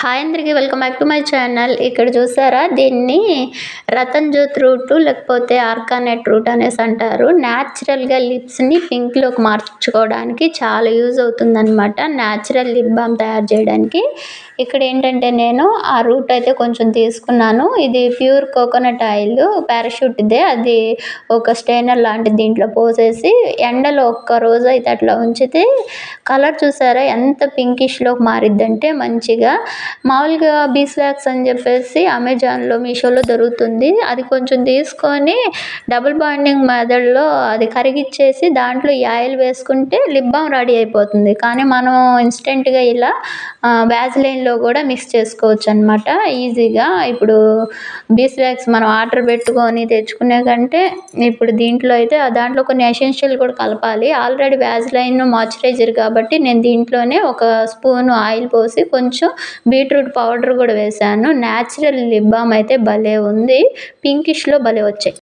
Hi అందరికీ welcome back to my channel. ఇక్కడ చూసారా? దీన్ని రతన్ జ్యోత్ రూట్ లేకపోతే ఆర్కానెట్ రూట్ అనేసి అంటారు. న్యాచురల్గా లిప్స్ని పింక్లోకి మార్చుకోవడానికి చాలా యూజ్ అవుతుందన్నమాట. న్యాచురల్ లిప్ బామ్ తయారు చేయడానికి. ఇక్కడ ఏంటంటే నేను ఆ రూట్ అయితే కొంచెం తీసుకున్నాను. ఇది ప్యూర్ కోకోనట్ ఆయిల్ పారాషూట్దే అది ఒక స్టైనర్ లాంటి దీంట్లో పోసేసి ఎండలో ఒక్క రోజు అయితే అట్లా ఉంచితే కలర్ చూసారా? ఎంత పింకిష్లోకి మారిద్దంటే మంచిగా మామూలుగా బీస్ బీస్వాక్స్ అని చెప్పేసి అమెజాన్లో మీషోలో దొరుకుతుంది. అది కొంచెం తీసుకొని డబుల్ బాండింగ్ మెథడ్లో అది కరిగిచ్చేసి దాంట్లో ఈ ఆయిల్ వేసుకుంటే లిప్ బామ్ రెడీ అయిపోతుంది. కానీ మనం ఇన్స్టెంట్గా ఇలా వ్యాజ్లైన్లో కూడా మిక్స్ చేసుకోవచ్చు అనమాట ఈజీగా ఇప్పుడు బీస్వాక్స్ మనం ఆర్డర్ పెట్టుకొని తెచ్చుకునే కంటే ఇప్పుడు దీంట్లో అయితే దాంట్లో కొన్ని ఎసెన్షియల్ కూడా కలపాలి. ఆల్రెడీ వ్యాజ్లైన్ మాయిశ్చరైజర్ కాబట్టి నేను దీంట్లోనే ఒక స్పూన్ ఆయిల్ పోసి కొంచెం బీట్రూట్ పౌడర్ కూడా వేసాను న్యాచురల్ లిప్ బామ్ అయితే భలే ఉంది. పింకిష్లో భలే వచ్చాయి.